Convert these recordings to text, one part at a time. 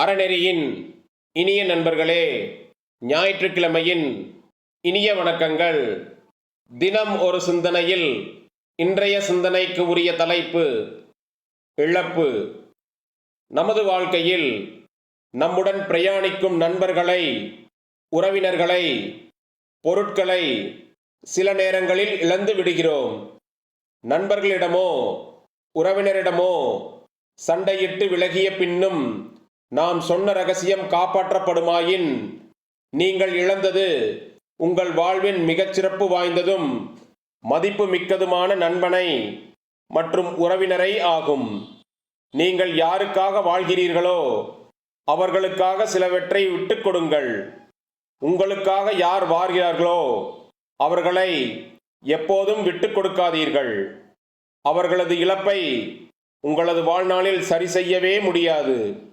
அறநெறியின் இனிய நண்பர்களே ஞாயிற்றுக்கிழமையின் இனிய வணக்கங்கள். தினம் ஒரு சிந்தனையில் இன்றைய சிந்தனைக்கு உரிய தலைப்பு இழப்பு. நமது வாழ்க்கையில் நம்முடன் பிரயாணிக்கும் நண்பர்களை உறவினர்களை பொருட்களை சில நேரங்களில் இழந்து விடுகிறோம். நண்பர்களிடமோ உறவினரிடமோ சண்டையிட்டு விலகிய பின்னும் நாம் சொன்ன ரகசியம் காப்பாற்றப்படுமாயின் நீங்கள் இழந்தது உங்கள் வாழ்வின் மிகச்சிறப்பு வாய்ந்ததும் மதிப்பு மிக்கதுமான நண்பனை மற்றும் உறவினரை ஆகும். நீங்கள் யாருக்காக வாழ்கிறீர்களோ அவர்களுக்காக சிலவற்றை விட்டுக் கொடுங்கள். உங்களுக்காக யார் வாழ்கிறார்களோ அவர்களை எப்போதும் விட்டுக் கொடுக்காதீர்கள். அவர்களது இழப்பை உங்களது வாழ்நாளில் சரி செய்யவே முடியாது.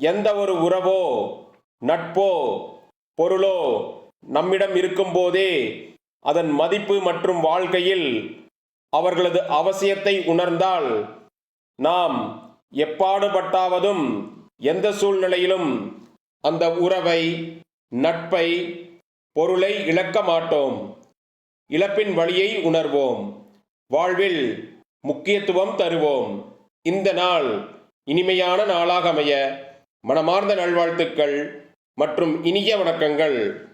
எந்த ஒரு உறவோ நட்போ பொருளோ நம்மிடம் இருக்கும்போதே அதன் மதிப்பு மற்றும் வாழ்க்கையில் அவர்களது அவசியத்தை உணர்ந்தால் நாம் எப்பாடுபட்டாவதும் எந்த சூழ்நிலையிலும் அந்த உறவை நட்பை பொருளை இழக்க மாட்டோம். இழப்பின் வழியை உணர்வோம். வாழ்வில் முக்கியத்துவம் தருவோம். இந்த நாள் இனிமையான நாளாக அமைய மனமார்ந்த நல்வாழ்த்துக்கள் மற்றும் இனிய வணக்கங்கள்.